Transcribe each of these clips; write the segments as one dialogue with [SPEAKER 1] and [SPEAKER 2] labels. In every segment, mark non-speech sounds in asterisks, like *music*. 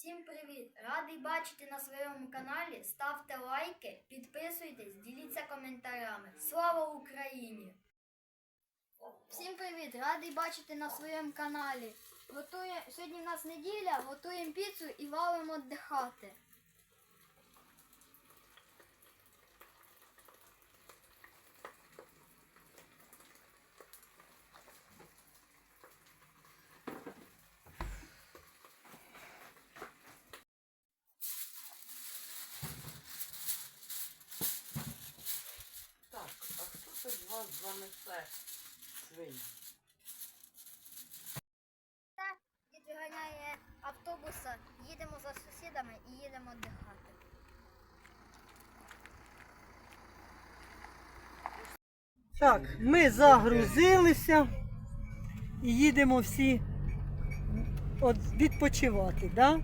[SPEAKER 1] Всім привіт! Радий бачити на своєму каналі. Ставте лайки, підписуйтесь, діліться коментарями. Слава Україні! Всім привіт! Радий бачити на своєму каналі. Готує... Сьогодні в нас неділя, готуємо піцу і валимо віддихати.
[SPEAKER 2] Вас занесе свині?
[SPEAKER 1] Дід виганяє автобуса, їдемо за сусідами і їдемо віддихати.
[SPEAKER 3] Так, ми загрузилися і їдемо всі от відпочивати, да?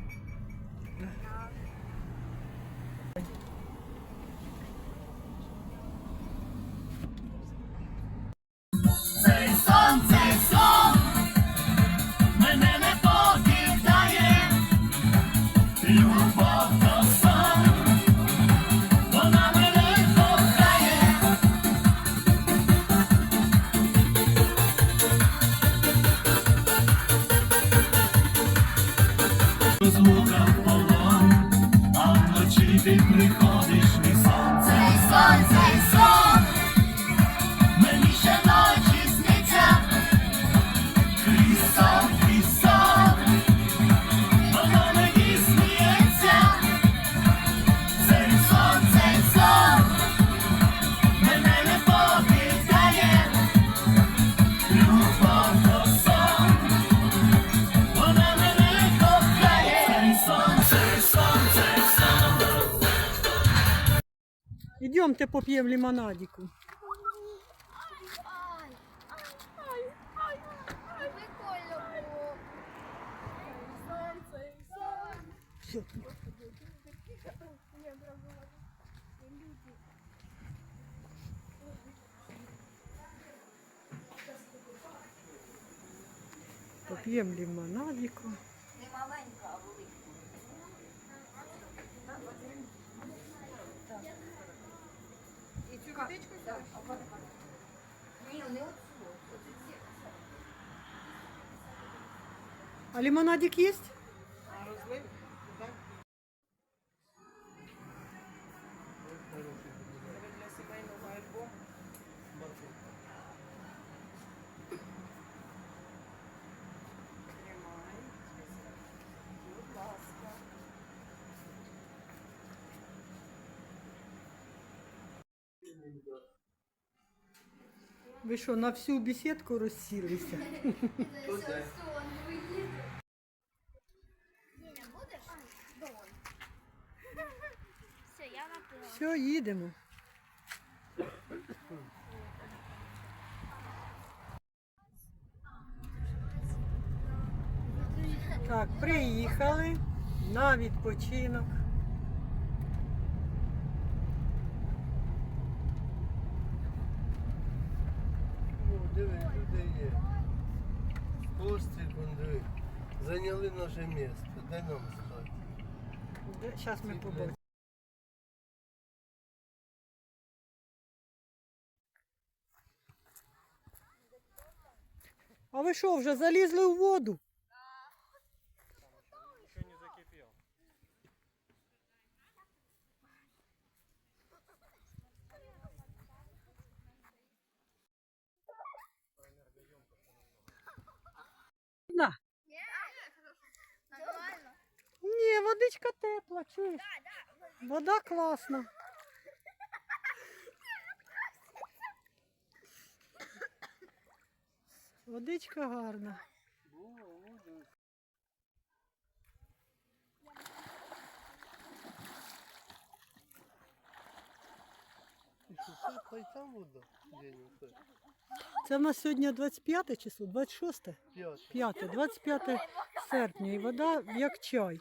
[SPEAKER 3] Ідемте поп'ємо лимонадіку.
[SPEAKER 1] Ай, ай, ай, ай, прикольно було. Сон, цей сон.
[SPEAKER 3] Все. А лимонадик есть?
[SPEAKER 2] Ви
[SPEAKER 3] що, на всю бесідку розсілися?
[SPEAKER 1] Все,
[SPEAKER 3] їдемо. Так, приїхали на відпочинок.
[SPEAKER 4] Диви, люди є. Постріл, вон, диви. Зайняли наше місце. Де нам спати.
[SPEAKER 3] Зараз ми побачимо. А ви що, вже залізли у воду? На.
[SPEAKER 1] Нормально.
[SPEAKER 3] Ні, водичка тепла, чуєш? Вода класна. Водичка гарна.
[SPEAKER 4] Це
[SPEAKER 3] в нас сьогодні 25 число, 26?
[SPEAKER 4] П'ять.
[SPEAKER 3] 5, 25 серпня. І вода як чай.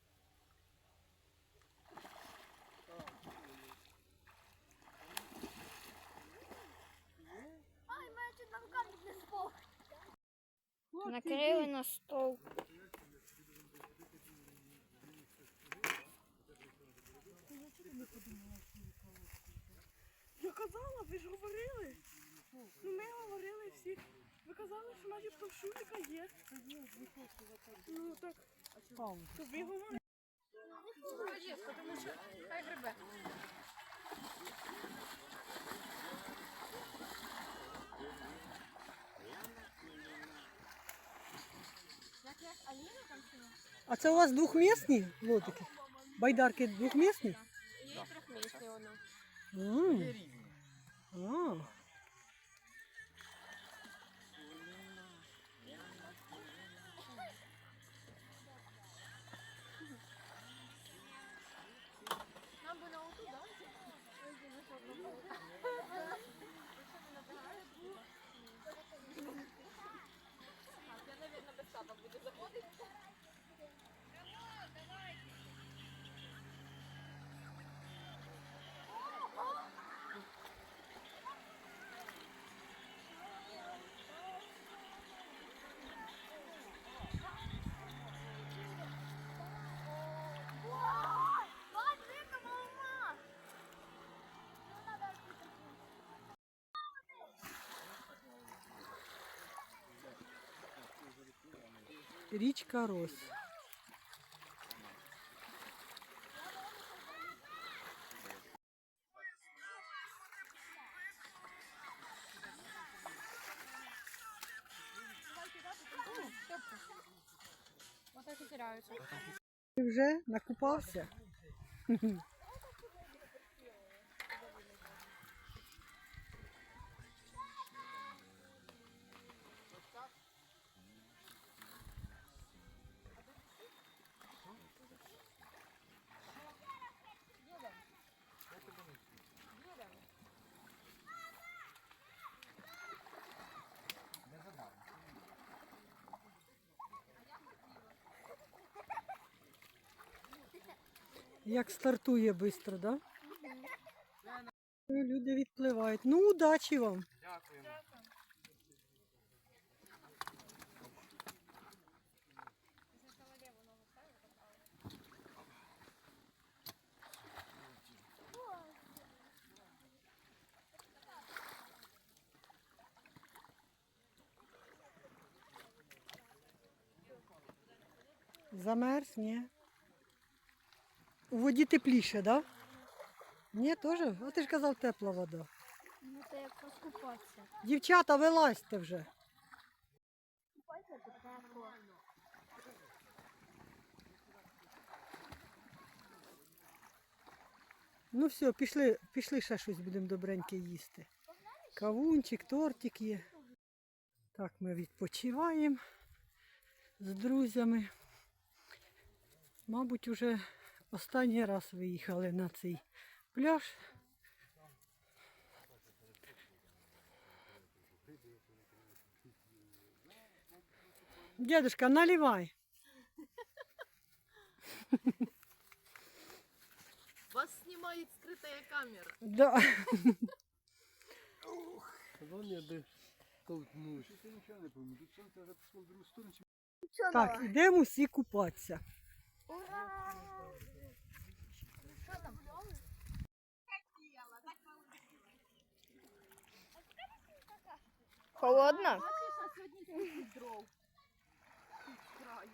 [SPEAKER 1] Накрили на стол.
[SPEAKER 5] Я казала, ви ж говорили. Ну ми говорили всі. Ви казали, що начебто в Шурика є. Ну так, то ви говорили.
[SPEAKER 3] А це у вас двохмісні лодики? Байдарки двохмісні?
[SPEAKER 5] Є трьохмісні воно.
[SPEAKER 3] М. А. Річка Рось. Ти вже накупався? Як стартує швидко, да? Люди відпливають. Ну, удачі вам. Замерз, ні. У воді тепліше, да? Ні, теж? А ти ж казав тепла вода.
[SPEAKER 1] Ну то як розкупатися.
[SPEAKER 3] Дівчата, вилазьте вже. Ну все, пішли, пішли ще щось будемо добреньке їсти. Кавунчик, тортик є. Так, ми відпочиваємо з друзями. Мабуть, уже останній раз виїхали на цей пляж. Дедушка, наливай.
[SPEAKER 5] Вас знімає скрита камера.
[SPEAKER 3] Да.
[SPEAKER 4] Вон я би толкнув.
[SPEAKER 3] Так, ідемо всі купатися.
[SPEAKER 1] Ура! Холодно?
[SPEAKER 5] Бачиш, а сьогодні скільки дров. Тут з краю.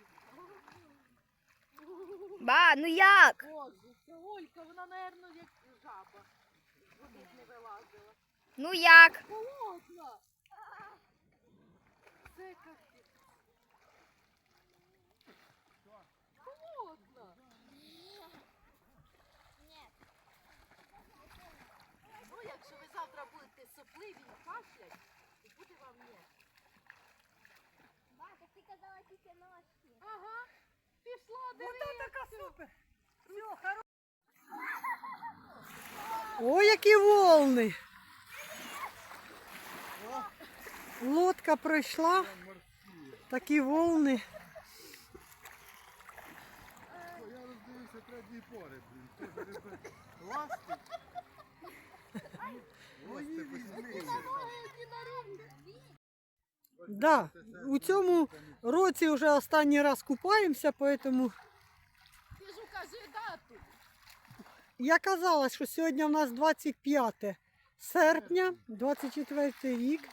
[SPEAKER 1] Ба, ну як?
[SPEAKER 5] Боже, Олька, вона, напевно, як жаба. Води не вилазила.
[SPEAKER 1] Ну як?
[SPEAKER 5] Холодно! Це капець. Холодно! Ну, якщо ви завтра будете сопливі і кашлять, то буде вам ні.
[SPEAKER 1] Ба, так ти казала тільки ночі.
[SPEAKER 5] Ага, пішла, дивись. така супер.
[SPEAKER 3] О, які волни! Лодка пройшла. Такі волни.
[SPEAKER 4] Я роздивився третій пори, блін. Ласти. Мої візьми.
[SPEAKER 3] Да, у цьому році вже останній раз купаємося, тому
[SPEAKER 5] Ти ж укажи дату.
[SPEAKER 3] я казала, що сьогодні в нас 25 серпня, 24 рік.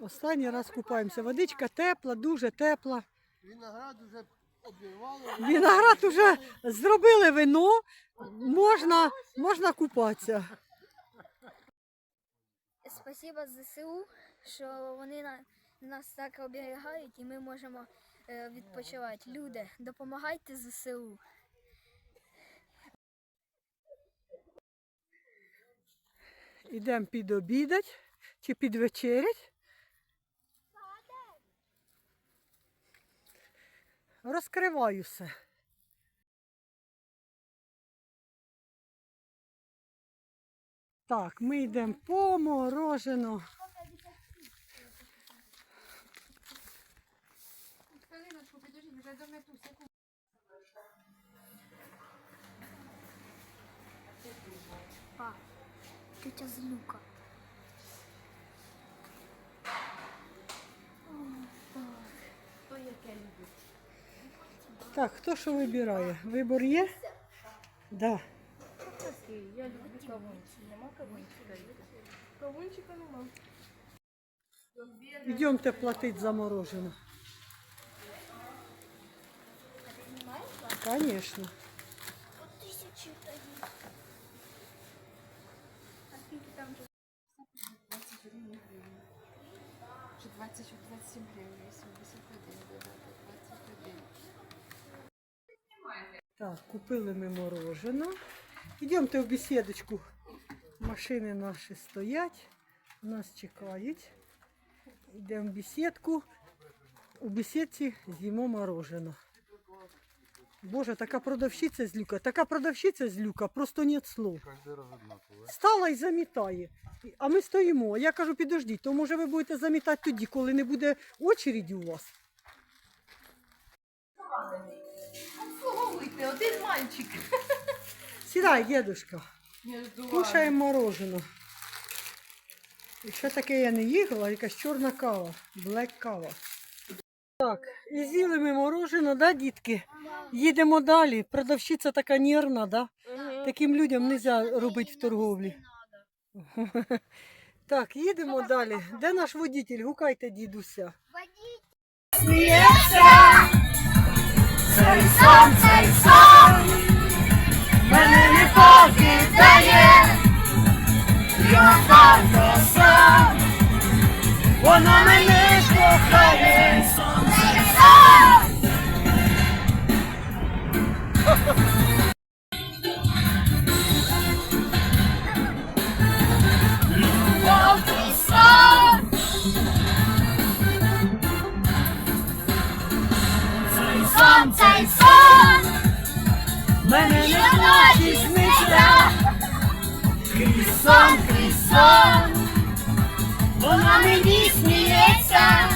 [SPEAKER 3] Останній раз купаємося. Водичка тепла, дуже тепла.
[SPEAKER 4] Виноград уже обірвало.
[SPEAKER 3] Виноград вже зробили вино, можна, можна купатися.
[SPEAKER 1] Спасибо ЗСУ, що вони на- нас так оберігають і ми можемо е, відпочивати. Люди, допомагайте ЗСУ.
[SPEAKER 3] Ідемо підобідать чи підвечерять. Розкриваю все. Так, ми йдемо по морожено.
[SPEAKER 1] Тетя Злюка.
[SPEAKER 3] Так, хто що вибирає? Вибор є? Да.
[SPEAKER 5] Я люблю кавунчик. Нема кавунчика? Кавунчика нема.
[SPEAKER 3] Йдемте платити за морожено. Конечно.
[SPEAKER 1] Же?
[SPEAKER 6] 20 27 гривень, 81 21.
[SPEAKER 3] Так, купили ми морожено. Йдемте в бесідочку. Машини наші стоять, нас чекають. Йдемо в бесідку. У бесідці з'їмо морожено. Боже, така продавщиця з люка, така продавщиця з люка, просто нет слов. Стала і замітає. А ми стоїмо. Я кажу, підождіть, то може ви будете замітати тоді, коли не буде очереді у вас.
[SPEAKER 5] Обслуговуйте, один мальчик.
[SPEAKER 3] Сідай, дедушка.
[SPEAKER 5] Між
[SPEAKER 3] Кушаємо морожено. І що таке я не їхала, якась чорна кава, блек кава. Так, і з'їли ми морожено, да, дітки? Їдемо далі. Продавщиця така нервна, да? Таким людям не можна робити в торговлі. *laughs* Так, їдемо далі. Де наш водитель? Гукайте дідуся.
[SPEAKER 7] Цей сон, цей сон мене не покидає, його краса, вона мене ж кохає. Мені сміється,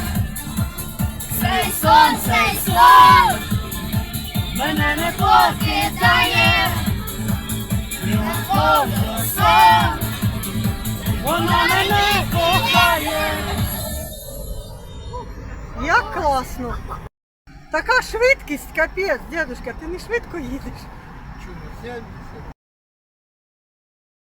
[SPEAKER 7] цей сон, цей сон, мене не покидає, до сон, вона мене кохає.
[SPEAKER 3] Як класно! Така швидкість, капець, дедушка, ти не швидко їдеш.
[SPEAKER 4] Чому? 70.